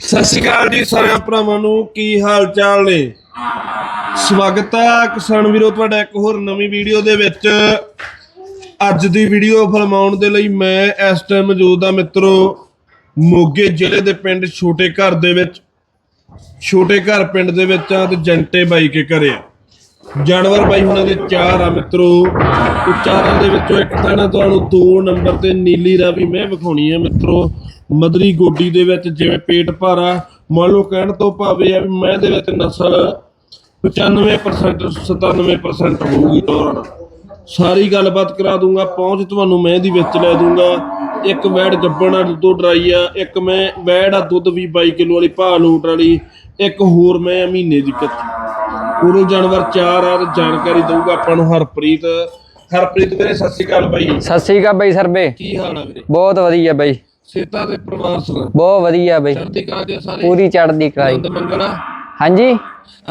ਸਤਿ ਸ਼੍ਰੀ ਅਕਾਲ ਜੀ ਸਾਰਿਆਂ ਭਰਾਵਾਂ ਨੂੰ, ਕੀ ਹਾਲ ਚਾਲ ਨੇ? ਸਵਾਗਤ ਹੈ ਕਿਸਾਨ ਵੀਰੋ, ਤੁਹਾਡਾ ਇੱਕ ਹੋਰ ਨਵੀਂ ਵੀਡੀਓ ਦੇ ਵਿੱਚ। ਅੱਜ ਦੀ ਵੀਡੀਓ ਫਿਲਮਾਉਣ ਦੇ ਲਈ ਮੈਂ ਇਸ ਟਾਈਮ ਮੌਜੂਦ ਆ ਮਿੱਤਰੋ, ਮੋਗੇ ਜ਼ਿਲ੍ਹੇ ਦੇ ਪਿੰਡ ਛੋਟੇ ਘਰ ਦੇ ਵਿੱਚ। ਛੋਟੇ ਘਰ ਪਿੰਡ ਦੇ ਵਿੱਚ ਆ ਤੇ ਜੰਟੇ ਬਾਈ ਕੇ ਘਰੇ ਆ। ਜਾਨਵਰ ਬਾਈ ਉਹਨਾਂ ਦੇ ਚਾਰ ਆ ਮਿੱਤਰੋ। ਉਹ ਚਾਰਾਂ ਦੇ ਵਿੱਚੋਂ ਇੱਕ ਤਾਂ ਤੁਹਾਨੂੰ ਦੋ ਨੰਬਰ ਤੇ ਨੀਲੀ ਰਾਵੀ ਮੈਂ ਵਿਖਾਉਣੀ ਹੈ ਮਿੱਤਰੋ। ਮਦਰੀ ਗੋਡੀ ਦੇ ਵਿੱਚ ਜਿਵੇਂ ਪੇਟ ਭਾਰਾ ਮੰਨ ਲਓ ਕਹਿਣ ਤੋਂ ਭਾਵੇਂ ਆ ਵੀ ਮੈਂ ਦੇ ਵਿੱਚ ਨਸਲ 95% 97% ਹੋਊਗੀ ਤੋਰਨ ਸਾਰੀ ਗੱਲਬਾਤ ਕਰਾ ਦੂੰਗਾ ਪਹੁੰਚ ਤੁਹਾਨੂੰ ਮੈਂ ਦੀ ਵਿੱਚ ਲੈ ਦੂੰਗਾ। ਇੱਕ ਵੈੜ ਗੱਬਣ ਆ ਦੁੱਧ ਡਰਾਈ ਆ ਇੱਕ ਮੈਂ ਵੈੜ ਆ ਦੁੱਧ ਵੀ 22 ਕਿਲੋ ਵਾਲੀ ਭਾਅ ਲੋਟ ਵਾਲੀ ਇੱਕ ਹੋਰ ਮੈਂ ਮਹੀਨੇ ਦੀ ਕੱਚੀ। ਪੂਰੇ ਜਾਨਵਰ ਚਾਰ ਆ ਤੇ ਜਾਣਕਾਰੀ ਦਊਗਾ ਆਪਾਂ ਨੂੰ ਹਰਪ੍ਰੀਤ। ਹਰਪ੍ਰੀਤ ਵੀਰੇ ਸਤਿ ਸ਼੍ਰੀ ਅਕਾਲ ਬਾਈ। ਸਤਿ ਸ੍ਰੀ ਅਕਾਲ ਬਈ ਸਰਬੇ। ਕੀ ਹਾਲ ਆ ਵੀਰੇ? ਬਹੁਤ ਵਧੀਆ ਬਈ। ਸੇਤਾ ਦੇ ਪਰਿਵਾਰ ਸੁਣਾ ਬਹੁਤ ਵਧੀਆ ਬਈ। ਚੜ੍ਹਦੀ ਕਲਾ ਦੇ ਸਾਰੇ ਪੂਰੀ ਚੜ੍ਹਦੀ ਕਲਾਈ ਆਨੰਦ ਹਾਂਜੀ?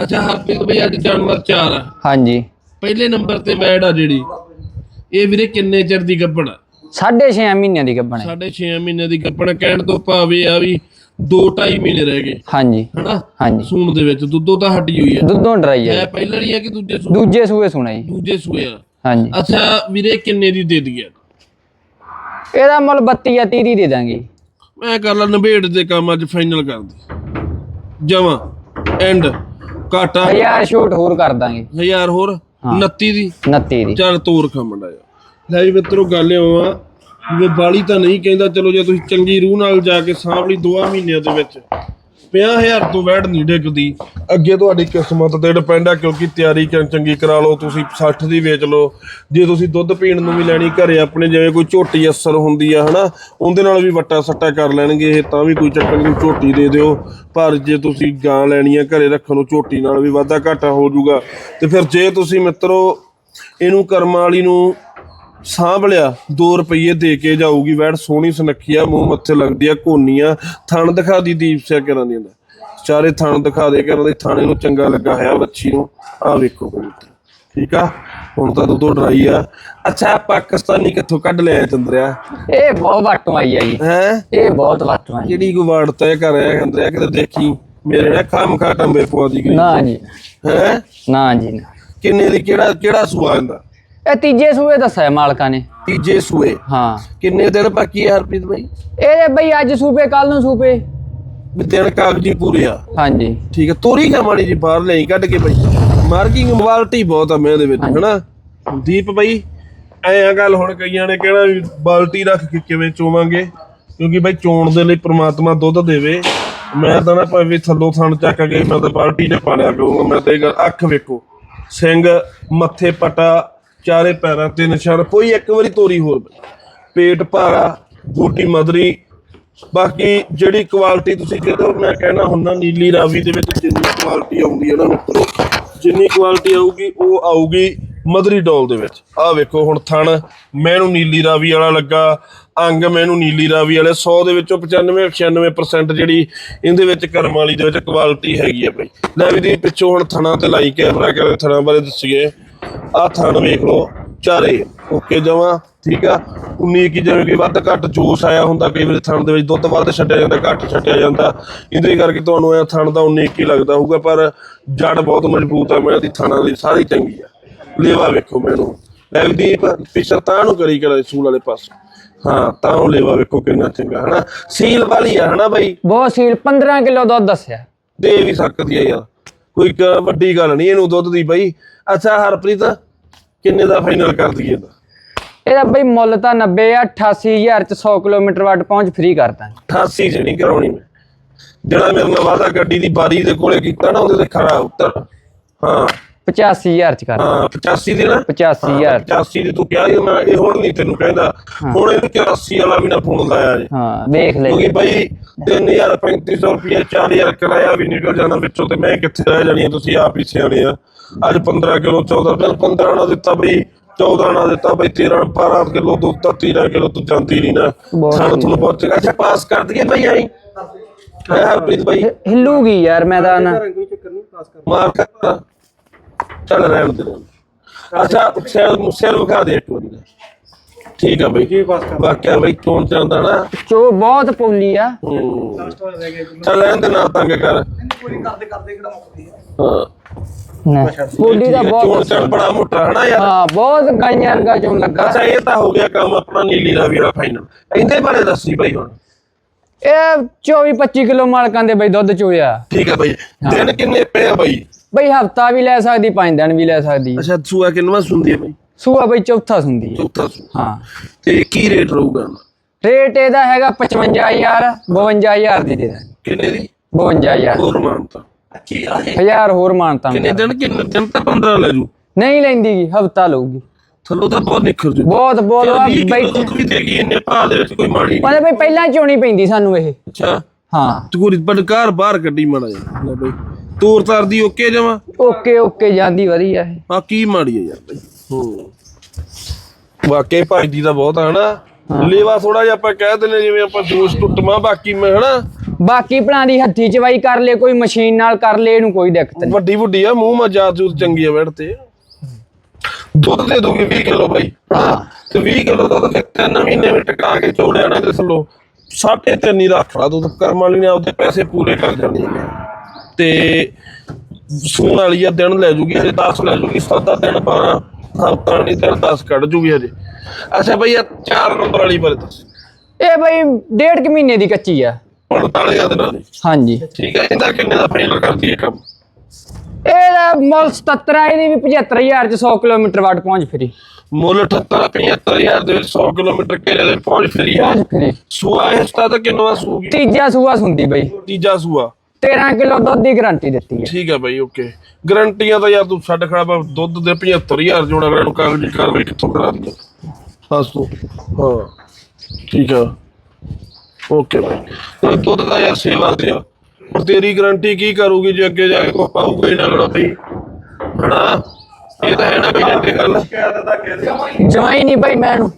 ਅੱਛਾ ਹਰਪ੍ਰੀਤ ਬਈ ਅੱਜ ਜਾਨਵਰ ਚਾਰ ਆ। ਹਾਂਜੀ। ਪਹਿਲੇ ਨੰਬਰ ਤੇ ਵੈੜ ਆ ਜਿਹੜੀ। ਇਹ ਵੀਰੇ ਕਿੰਨੇ ਚਿਰ ਦੀ ਗੱਭਣ ਆ? ਸਾਢੇ ਮਹੀਨਿਆਂ ਦੀ ਗੱਭਣ ਹੈ। ਸਾਢੇ 6 ਮਹੀਨੇ ਦੀ ਗੱਭਣ ਕਹਿਣ ਤੋਂ ਭਾਵੇਂ ਆ ਵੀ 2.5 ਮਹੀਨੇ ਰਹਿ ਗਏ। ਹਾਂਜੀ। ਹਨਾ? ਹਾਂਜੀ। ਸੂਣ ਦੇ ਵਿੱਚ ਦੁੱਧੋ ਤਾਂ ਹੱਡੀ ਹੋਈ ਆ। ਦੁੱਧੋਂ ਡਰਾਈ ਇਹ ਹੈ ਪਹਿਲਾਂ ਨਹੀਂ ਆ ਕਿ ਦੂਜੇ ਸੂ ਦੂਜੇ ਸੂਏ ਸੁਣਾ ਜੀ। ਦੂਜੇ ਸੂਏ ਆ। ਹਾਂਜੀ। ਅੱਛਾ ਵੀਰੇ ਕਿੰਨੇ ਦੀ ਦੇ ਦਈਏ? ਇਹਦਾ ਮੁੱਲ 32 ਜਾਂ 30 ਦੀ ਦੇ ਦਾਂਗੇ। ਮੈਂ ਕਰ ਲਾ ਨਵੇੜ ਦੇ ਕੰਮ ਅੱਜ ਫਾਈਨਲ ਕਰ ਦੇ। ਜਮਾ ਐਂਡ ਘਾਟਾ। ਹਜ਼ਾਰ ਛੋਟ ਹੋਰ ਕਰ ਦਾਂਗੇ। ਹਜ਼ਾਰ ਹੋਰ 29 ਦੀ। 29 ਦੀ। ਚੱਲ ਤੋਰ ਖਮੜਾ ਜਾ ਲੈ ਵੀ ਮਿੱਤਰੋ ਗੱਲ ਇਉਂ ਆ ਬਾਲੀ ਤਾਂ ਨਹੀਂ ਕਹਿੰਦਾ ਚਲੋ ਜੇ ਤੁਸੀਂ ਚੰਗੀ ਰੂਹ ਨਾਲ ਜਾ ਕੇ ਸਾਂਭ ਲਈ ਦੋਆ ਮਹੀਨਿਆਂ ਦੇ ਵਿੱਚ। 50000 ਤੋਂ ਵੈਟ ਨਹੀਂ ਡਿੱਗਦੀ। ਅੱਗੇ ਤੁਹਾਡੀ ਕਿਸਮਤ ਤੇ ਡਿਪੈਂਡ ਆ, ਕਿਉਂਕਿ ਤਿਆਰੀ ਚੰਗੀ ਕਰਾ ਲਓ, ਤੁਸੀਂ 60 ਦੀ ਵੇਚ ਲਓ। ਜੇ ਤੁਸੀਂ ਦੁੱਧ ਪੀਣ ਨੂੰ ਵੀ ਲੈਣੀ, ਘਰੇ ਆਪਣੇ ਜਿਵੇਂ ਕੋਈ ਝੋਟੀ ਅਸਰ ਹੁੰਦੀ ਆ, ਹਨਾ, ਉਹਦੇ ਨਾਲ ਵੀ ਵੱਟਾ ਸੱਟਾ ਕਰ ਲੈਣਗੇ, ਇਹ ਤਾਂ ਵੀ ਕੋਈ ਚੱਕਰ ਨਹੀਂ, ਝੋਟੀ ਦੇ ਦਿਓ। ਪਰ ਜੇ ਤੁਸੀਂ ਗਾਂ ਲੈਣੀ ਆ, ਘਰੇ ਰੱਖਣ ਨੂੰ ਝੋਟੀ ਨਾਲ ਵੀ ਵਾਧਾ ਘਾਟਾ ਹੋ ਜਾਊਗਾ। ਤੇ ਫਿਰ ਜੇ ਤੁਸੀਂ ਮਿੱਤਰੋ, ਇਹਨੂੰ ਕਰਮਾਂ ਵਾਲੀ ਨੂੰ ਸਾਂਭ ਲਿਆ। 2 ਰੁਪਏ ਦੇ ਕੇ ਜਾਊਗੀ ਵੈੜ ਸੋਹਣੀ ਸੁਨੱਖੀ ਆ ਮੂੰਹ ਮੱਥੇ ਲੱਗਦੀ ਆ ਕੋਨੀ ਆ ਥਣ ਦਿਖਾ ਦੀ ਦੀਪ ਸਿਆ ਕਰਾਂ ਦੀ ਹੁੰਦਾ ਚਾਰੇ ਥਣ ਦਿਖਾ ਦੇ ਕਰਾਂ ਦੇ ਥਾਣੇ ਨੂੰ ਚੰਗਾ ਲੱਗਾ ਹੋਇਆ ਬੱਚੀ ਨੂੰ। ਆ ਵੇਖੋ ਕਬੂਤਰ। ਠੀਕ ਆ? ਹੁਣ ਤਾਂ ਦੁੱਧੋ ਡਰਾਈ ਆ। ਅੱਛਾ ਪਾਕਿਸਤਾਨੀ ਕਿੱਥੋਂ ਕੱਢ ਲਿਆ ਚੰਦਰਿਆ? ਇਹ ਬਹੁਤ ਵਾਟੋਂ ਆਈ ਆ ਜੀ। ਹੈ? ਇਹ ਬਹੁਤ ਵਾਟੋਂ ਆਈ ਜਿਹੜੀ ਕੋਈ ਵਾਰਡ ਤੈਅ ਕਰ ਰਿਹਾ ਚੰਦਰਿਆ? ਕਿਤੇ ਦੇਖੀ? ਮੇਰੇ ਨਾਲ ਖਾਮ ਖਾ ਟੰਬੇ ਪਵਾ ਦੀ ਗਈ। ਨਾ ਜੀ। ਹੈ? ਨਾ ਜੀ ਨਾ। ਕਿੰਨੇ ਦੀ ਕਿਹੜਾ ਕਿਹੜਾ ਸੂਆ ਇਹਦਾ? ਇਹ ਤੀਜੇ ਸੂਏ ਦੱਸਿਆ ਮਾਲਕਾਂ ਨੇ। ਤੀਜੇ ਸੂਏ? ਹਾਂ। ਕਿੰਨੇ ਦਿਨ ਬਾਕੀ ਆ ਹਰਪ੍ਰੀਤ ਬਾਈ? ਇਹਦੇ ਬਈ ਅੱਜ ਸੂਪੇ ਕੱਲ ਨੂੰ ਸੂਪੇ। ਵੀ ਦਿਨ ਕਾਗਜ਼ੀ ਪੂਰੇ ਆ। ਹਾਂਜੀ। ਠੀਕ ਹੈ ਤੋਰੀ ਕਾ ਮਾੜੀ ਜੀ ਬਾਹਰ ਲਈ ਕੱਢ ਕੇ ਬਈ। ਮਾਰਕਿੰਗ ਕੁਆਲਿਟੀ ਬਹੁਤ ਆ ਮੈਂ ਦੇ ਵਿੱਚ ਹਨਾ? ਦੀਪ ਬਈ ਐ ਆ ਗੱਲ ਹੁਣ ਕਈਆਂ ਨੇ ਕਹਿਣਾ ਵੀ ਬਾਲਟੀ ਰੱਖ ਕੇ ਕਿਵੇਂ ਚੋਵਾਂਗੇ? ਕਿਉਂਕਿ ਬਈ ਚੋਣ ਦੇ ਲਈ ਪ੍ਰਮਾਤਮਾ ਦੁੱਧ ਦੇਵੇ। ਮੈਂ ਤਾਂ ਨਾ ਭਾਵੇਂ ਥੱਲੋਂ ਥਣ ਚੱਕ ਕੇ ਮੈਂ ਤਾਂ ਬਾਲਟੀ 'ਚ ਪਾ ਲਿਆ ਕਰੂੰਗਾ। ਮੈਂ ਤਾਂ ਇਹ ਅੱਖ ਵੇਖੋ। ਸਿੰਘ ਮੱਥੇ ਪਟਾ ਚਾਰੇ ਪੈਰਾਂ ਤੇ ਨਿਸ਼ਾਨ, ਕੋਈ ਇੱਕ ਵਾਰੀ ਤੋਰੀ ਹੋਰ ਪੇਟ ਭਾਰਾ ਗੋਟੀ ਮਦਰੀ ਬਾਕੀ ਜਿਹੜੀ ਕੁਆਲਿਟੀ ਤੁਸੀਂ ਜਦੋਂ ਮੈਂ ਕਹਿਣਾ ਹੁੰਦਾ, ਨੀਲੀ ਰਾਵੀ ਦੇ ਵਿੱਚ ਜਿੰਨੀ ਕੁਆਲਿਟੀ ਆਉਂਦੀ ਹੈ ਨਾ ਮਿੱਤਰੋ, ਜਿੰਨੀ ਕੁਆਲਿਟੀ ਆਊਗੀ, ਉਹ ਆਊਗੀ ਮਦਰੀ ਡੋਲ ਦੇ ਵਿੱਚ। ਆਹ ਵੇਖੋ, ਹੁਣ ਥਣ ਮੈਨੂੰ ਨੀਲੀ ਰਾਵੀ ਵਾਲਾ ਲੱਗਾ, ਅੰਗ ਮੈਨੂੰ ਨੀਲੀ ਰਾਵੀ ਵਾਲੇ 100 ਦੇ ਵਿੱਚੋਂ 95 96% ਜਿਹੜੀ ਇਹਦੇ ਵਿੱਚ ਕਰਮ ਵਾਲੀ ਦੇ ਵਿੱਚ ਕੁਆਲਿਟੀ ਹੈਗੀ ਆ ਬਈ। ਲੈ ਵੀ ਦੀ ਪਿੱਛੋਂ ਹੁਣ ਥਣਾ ਤੇ ਲਾਈ ਕੈਮਰਾ ਕਰ ਥਣਾ ਬਾਰੇ ਦੱਸੀਏ। ਆਹ ਥਣ ਵੇਖ ਲਓ ਚਾਰੇ ਓਕੇ ਜਮਾ ਠੀਕ ਆ? 19 ਕੀ ਜਿਵੇਂ ਕਿ ਵੱਧ ਘੱਟ ਜੂਸ ਆਇਆ ਹੁੰਦਾ ਕਈ ਵਾਰੀ ਥਣ ਦੇ ਵਿੱਚ ਦੁੱਧ ਵੱਧ ਛੱਡਿਆ ਜਾਂਦਾ ਘੱਟ ਛੱਡਿਆ ਜਾਂਦਾ। ਇਹਦੇ ਕਰਕੇ ਤੁਹਾਨੂੰ ਇਹ ਥਣ ਦਾ 19 ਕੀ ਲੱਗਦਾ ਹੋਊਗਾ ਪਰ ਜੜ ਬਹੁਤ ਮਜ਼ਬੂਤ ਆ ਮੈਂ ਦੀ ਥਣਾਂ ਦੀ ਸਾਰੀ ਚੰਗੀ ਆ। ਲੇਵਾ ਵੇਖੋ ਮੈਨੂੰ। ਲੈਵਦੀਪ ਪਿਛਾ ਤਾਂ ਨੂੰ ਕਰੀ ਕਰਾ ਸੂਲ ਵਾਲੇ ਪਾਸੇ। ਹਾਂ ਤਾਂ ਉਹ ਲੇਵਾ ਵੇਖੋ ਕਿੰਨਾ ਚੰਗਾ ਹਨਾ? ਸੀਲ ਵਾਲੀ ਆ ਹਨਾ ਬਾਈ? ਬਹੁਤ ਸੀਲ 15 ਕਿਲੋ ਦੁੱਧ ਦੱਸਿਆ। ਦੇ ਵੀ ਸਕਦੀ ਆ ਯਾਰ। ਕੋਈ ਵੱਡੀ ਗੱਲ ਨਹੀਂ ਇਹਨੂੰ ਦੁੱਧ ਦੀ ਬਾਈ। ਅੱਛਾ ਹਰਪ੍ਰੀਤ ਕਿੰਨੇ ਦਾ ਫਾਈਨਲ ਕਰ ਦਈਏ ਇਹਦਾ? ਇਹਦਾ ਬਈ ਮੁੱਲ ਤਾਂ 90 ਆ 88000 ਚ 100 ਕਿਲੋਮੀਟਰ ਵੱਟ ਪਹੁੰਚ ਫ੍ਰੀ ਕਰਦਾ 88 ਚ ਨਹੀਂ ਕਰਾਉਣੀ ਮੈਂ। ਜਿਹੜਾ ਮੇਰੇ ਨਾਲ ਵਾਦਾ ਗੱਡੀ ਦੀ ਬਾਰੀ ਦੇ ਕੋਲੇ ਕੀਤਾ ਨਾ ਉਹਦੇ ਤੇ ਖੜਾ ਉੱਤਰ। ਹਾਂ। 85000 ਚ ਕਰ ਹਾਂ 85 ਦੀ ਨਾ? 85000 85 ਦੀ ਤੂੰ ਕਿਹਾ ਸੀ, ਮੈਂ ਇਹ ਹੁਣ ਨਹੀਂ ਤੈਨੂੰ ਕਹਿੰਦਾ। ਹੁਣ ਇਹਨੂੰ 84 ਵਾਲਾ ਵੀ ਨਾ ਫੋਨ ਲਾਇਆ ਜੇ। ਹਾਂ ਵੇਖ ਲੈ। ਕਿਉਂਕਿ ਭਾਈ 3000 3500 ਰੁਪਏ 4000 ਕਿਰਾਇਆ ਵੀ ਨਿਕਲ ਜਾਣਾ ਵਿੱਚੋਂ ਤੇ ਮੈਂ ਕਿੱਥੇ ਰਹਿ ਜਾਣੀ ਤੁਸੀਂ ਆਪ ਹੀ ਸਿਆਣੇ ਆ। ਅੱਜ 15 ਕਿਲੋ 14 ਫਿਰ 15 ਨਾ ਦਿੱਤਾ ਬਈ 14 ਨਾ ਦਿੱਤਾ ਬਈ 13 12 ਕਿਲੋ ਦੁੱਧ ਤਾਂ 13 ਕਿਲੋ ਤੂੰ ਜਾਂਦੀ ਨਹੀਂ ਨਾ। ਬਹੁਤ ਸਾਨੂੰ ਤੁਹਾਨੂੰ ਪਹੁੰਚ ਅੱਛਾ ਪਾਸ ਕਰ ਦਈਏ ਬਈ ਆਈ ਹੈ। ਹਰਪ੍ਰੀਤ ਭਾਈ ਹਿੱਲੂਗੀ ਯਾਰ ਮੈਂ ਤਾਂ ਨਾ। ਮਾਰ ਕਰ ਚੱਲ ਰਹਿਣ ਦੇ ਅੱਛਾ ਸਿਰ ਸਿਰ ਵਿਖਾ ਦੇ ਇੱਕ ਵਾਰੀ। ਠੀਕ ਆ ਬਈ। ਜੀ ਬਸ ਵਾਕਿਆ ਬਈ ਚੋਣ ਚਾਹੁੰਦਾ ਨਾ। ਚੋ ਬਹੁਤ ਪੌਲੀ ਆ। ਹੂੰ। ਚੱਲ ਲੈਣ ਦੇ ਨਾ ਤੰਗ ਕਰ। ਪੂਰੀ ਕਰਦੇ ਕਰਦੇ ਕਿਹੜਾ ਮੁੱਕਦੀ ਆ ਹਾਂ ਨਾ, ਪੌਲੀ ਦਾ ਚੋਣ ਬਹੁਤ ਬੜਾ ਮੋਟਾ ਹਨਾ ਯਾਰ। ਹਾਂ ਬਹੁਤ ਗਾਈਆਂ ਵਰਗਾ ਚੋਂ ਲੱਗਾ। ਅੱਛਾ ਇਹ ਤਾਂ ਹੋ ਗਿਆ ਕੰਮ ਆਪਣਾ ਨੀਲੀ ਦਾ ਵੀਰਾ ਫਾਈਨਲ ਇਹਦੇ ਬਾਰੇ ਦੱਸੀ ਬਈ ਹੁਣ। ਇਹ 24 25 ਕਿਲੋ ਮਾਲਕਾਂ ਦੇ ਬਈ ਦੁੱਧ ਚੋਇਆ। ਠੀਕ ਆ ਬਈ। ਦਿਨ ਕਿੰਨੇ ਪਏ ਆ ਬਈ? ਬਈ ਹਫਤਾ ਵੀ ਲੈ ਸਕਦੀ ਪੰਜ ਦਿਨ ਵੀ ਲੈ ਸਕਦੀ। ਅੱਛਾ ਸੂਆ ਕਿੰਨਵਾ ਸੁਣਦੀ ਹੈ ਬਈ? ਸੂਆ ਬਈ ਚੌਥਾ ਸੁੰਦੀ ਹੈ। ਚੌਥਾ ਸੂਆ ਹਾਂ। ਤੇ ਕੀ ਰੇਟ ਰਹੂਗਾ ਰੇਟ ਇਹਦਾ ਹੈਗਾ 55000 52000 ਦੀ ਦੇ ਦਾਂਗੇ। ਕਿੰਨੇ ਦੀ? 52000 ਹੋਰ ਮਾਨਤਾ। ਕੀ ਆ ਇਹ? ਹਜ਼ਾਰ ਹੋਰ ਮਾਨਤਾ ਕਿੰਨੇ ਦਿਨ ਕਿੰਨੇ ਦਿਨ ਤਾਂ 15 ਲੈ ਜੂ। ਨਹੀਂ ਲੈਂਦੀ ਗੀ ਹਫਤਾ ਲਊਗੀ। ਥੱਲੋਂ ਤਾਂ ਬਹੁਤ ਨਿਖਰ ਜੂ। ਬਹੁਤ ਬਹੁਤ ਆ ਬਈ ਬਈ ਦੁੱਧ ਵੀ ਦੇਗੀ ਇੰਨੇ ਭਾਅ ਦੇ ਵਿੱਚ ਕੋਈ ਮਾੜੀ ਉਹਦੇ ਬਈ ਪਹਿਲਾਂ ਚੋਣੀ ਪੈਂਦੀ ਸਾਨੂੰ ਇਹ। ਅੱਛਾ। ਹਾਂ। ਤੂੰ ਬੜਕਾਰ ਬਾਹਰ ਕੱਢੀ ਮਾੜਾ ਜਾ ਲੈ ਬਈ। ਤੂਰ ਤਰਦੀ ਓਕੇ ਜਮਾ? ਓਕੇ ਓਕੇ ਜਾਂਦੀ ਵਧੀਆ ਇਹ। ਆ ਕੀ ਮਾੜੀ ਹੈ ਯਾਰ ਬਈ। ਹੂੰ। ਵਾਕਈ ਭਾਈ ਦੀ ਤਾਂ ਬਹੁਤ ਆ ਹਨਾ? ਲੇਵਾ ਥੋੜਾ ਜਿਹਾ ਆਪਾਂ ਕਹਿ ਦਿੰਦੇ ਜਿਵੇਂ ਆਪਾਂ ਜੋਸ਼ ਟੁੱਟਮਾ ਬਾਕੀ ਮੈਂ ਹਨਾ? ਬਾਕੀ ਭਲਾਂ ਦੀ ਹੱਥੀ ਚਵਾਈ ਕਰ ਲੇ ਕੋਈ ਮਸ਼ੀਨ ਨਾਲ ਕਰ ਲੇ ਇਹਨੂੰ ਕੋਈ ਦਿੱਕਤ ਨਹੀਂ। ਵੱਡੀ ਵੱਡੀ ਆ ਮੂੰਹ ਮਾ ਜਾਤ ਜੂਤ ਚੰਗੀ ਆ ਬੈਠ ਤੇ। ਦੁੱਧ ਦੇ ਦੋਗੇ 20 ਕਿਲੋ ਬਾਈ। ਹਾਂ ਤੇ 20 ਕਿਲੋ ਦੁੱਧ ਤੇ ਤਿੰਨ ਮਹੀਨੇ ਵਿੱਚ ਟਕਾ ਕੇ ਚੋੜਿਆ ਨਾ ਤੇ ਥੱਲੋਂ ਸਾਢੇ ਤਿੰਨ ਹੀ ਰੱਖ ਲਾ ਦੁੱਧ ਕਰਮ ਵਾਲੀ ਨੇ ਆਪਦੇ ਪੈਸੇ ਪੂਰੇ ਕਰ ਜਾਣੇ ਨੇ। ਤੇ ਸੂਣ ਵਾਲੀ ਆ ਦਿਨ ਲੈ ਜੂਗੀ ਅਜੇ 10 ਲੈ ਜੂਗੀ ਸੱਤਾ ਦਿਨ 12 ਹਫਤਾ ਨਹੀਂ ਤੇ 10 ਕੱਢ ਜੂਗੀ ਅਜੇ ਅੱਛਾ ਬਈ ਆ ਚਾਰ ਨੰਬਰ ਵਾਲੀ ਪਰ ਦੱਸ। ਇਹ ਬਈ ਡੇਢ ਕੁ ਮਹੀਨੇ ਦੀ ਕੱਚੀ ਆ। 45 ਦਿਨਾਂ ਦੀ। ਹਾਂਜੀ। ਠੀਕ ਹੈ ਇਹਦਾ ਕਿੰਨੇ ਦਾ ਫਾਈਨਲ ਕਰਦੀ ਹੈ ਕੰਮ? ਇਹਦਾ ਮੁੱਲ 77 ਆ ਇਹਦੀ ਵੀ 75000 ਚ 100 ਕਿਲੋਮੀਟਰ ਵਾਟ ਪਹੁੰਚ ਫਰੀ। ਮੁੱਲ 78 75000 ਦੇ ਵਿੱਚ 100 ਕਿਲੋਮੀਟਰ ਕਿਲੇ ਦੇ ਪਹੁੰਚ ਫਰੀ ਆ। ਸੂਆ ਇਸ ਤਾਂ ਕਿੰਨਾ ਸੂਗੀ ਤੀਜਾ ਸੂਆ ਸੁੰਦੀ ਬਈ। ਤੀਜਾ ਸੂਆ। 13 ਕਿਲੋ ਦੁੱਧ ਦੀ ਗਾਰੰਟੀ ਦਿੱਤੀ ਹੈ। ਠੀਕ ਹੈ ਬਾਈ ਓਕੇ। ਗਰੰਟੀਆਂ ਤਾਂ ਯਾਰ ਤੂੰ ਛੱਡ ਖੜਾ ਵਾ ਦੁੱਧ ਦੇ 75000 ਜੋੜਾ ਅਗਲੇ ਨੂੰ ਕਾਗਜ਼ੀ ਕਾਰਵਾਈ ਕਿੱਥੋਂ ਕਰਾ ਦੀ ਬਸ ਤੂੰ ਹਾਂ ਠੀਕ ਆ। ਓਕੇ ਬਾਈ। ਤੇ ਦੁੱਧ ਦਾ ਯਾਰ ਸੇਵਾ ਤੇ ਆ। ਹੁਣ ਤੇਰੀ ਗਰੰਟੀ ਕੀ ਕਰੂਗੀ ਜੇ ਅੱਗੇ ਜਾ ਕੇ ਕੋ ਪਾਊਗਾ ਹੀ ਨਾ ਲੜਾ ਬਈ। ਹਣਾ ਇਹ ਤਾਂ ਹੈ ਨਾ ਬਈ ਜੰਦੇ ਗੱਲ। ਜਮਾਈ ਨਹੀਂ ਬਈ ਮੈਨੂੰ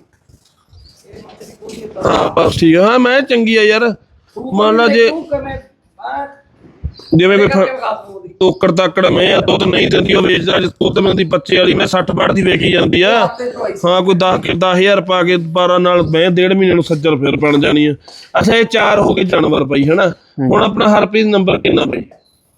ਹਾਂ ਬਸ ਠੀਕ ਆ। ਹਾਂ ਮੈਂ ਚੰਗੀ ਆ ਯਾਰ। ਮੰਨ ਲਾ ਜੇ ਜਿਵੇਂ ਕੋਈ ਫ- ਤੋਕੜ ਤਾਕੜ ਮੈਂ ਆ ਦੁੱਧ ਨਹੀਂ ਦਿੰਦੀ ਉਹ ਵੇਚਦਾ ਅੱਜ ਦੁੱਧ ਮਿਲਦੀ ਬੱਚੇ ਵਾਲੀ ਮੈਂ 60 ਬੜ ਦੀ ਵੇਚੀ ਜਾਂਦੀ ਆ। ਹਾਂ ਕੋਈ 10 ਕਿ 10000 ਪਾ ਕੇ 12 ਨਾਲ ਮੈਂ ਡੇਢ ਮਹੀਨੇ ਨੂੰ ਸੱਜਰ ਫਿਰ ਬਣ ਜਾਣੀ ਆ। ਅੱਛਾ ਇਹ ਚਾਰ ਹੋ ਗਏ ਜਾਨਵਰ ਪਈ ਹਨਾ? ਹੁਣ ਆਪਣਾ ਹਰਪ੍ਰੀਤ ਨੰਬਰ ਕਿੰਨਾ ਬਈ?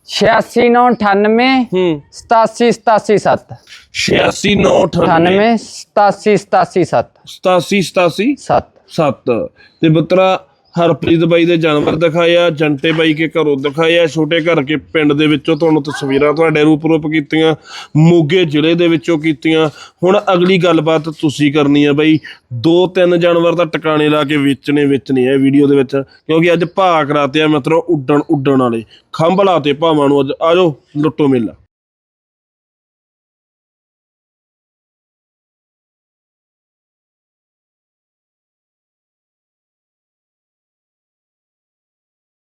86998 ਹੂੰ। 87877 86998 87877 87 87 7 7 ਤੇ ਬੁੱਤਰਾ ਹਰਪ੍ਰੀਤ ਬਾਈ ਦੇ ਜਾਨਵਰ ਦਿਖਾਇਆ, ਜੰਟੇ ਬਾਈ ਕੇ ਘਰੋਂ ਦਿਖਾਇਆ, ਛੋਟੇ ਘਰ ਕੇ ਪਿੰਡ ਦੇ ਵਿੱਚੋਂ ਤੁਹਾਨੂੰ ਤਸਵੀਰਾਂ ਤੁਹਾਡੇ ਰੂਪ ਰੂਪ ਕੀਤੀਆਂ, ਮੋਗੇ ਜ਼ਿਲ੍ਹੇ ਦੇ ਵਿੱਚੋਂ ਕੀਤੀਆਂ। ਹੁਣ ਅਗਲੀ ਗੱਲਬਾਤ ਤੁਸੀਂ ਕਰਨੀ ਹੈ ਬਾਈ, ਦੋ ਤਿੰਨ ਜਾਨਵਰ ਤਾਂ ਟਿਕਾਣੇ ਲਾ ਕੇ ਵੇਚਣੇ ਵੇਚਣੇ ਆ ਵੀਡੀਓ ਦੇ ਵਿੱਚ, ਕਿਉਂਕਿ ਅੱਜ ਭਾਅ ਕਰਾਤੇ ਆ ਮਤਲਬ ਉੱਡਣ ਉੱਡਣ ਵਾਲੇ ਖੰਭ ਲਾਤੇ ਭਾਵਾਂ ਨੂੰ ਅੱਜ ਆਜੋ ਲੁੱਟੋ ਮੇਲਾ।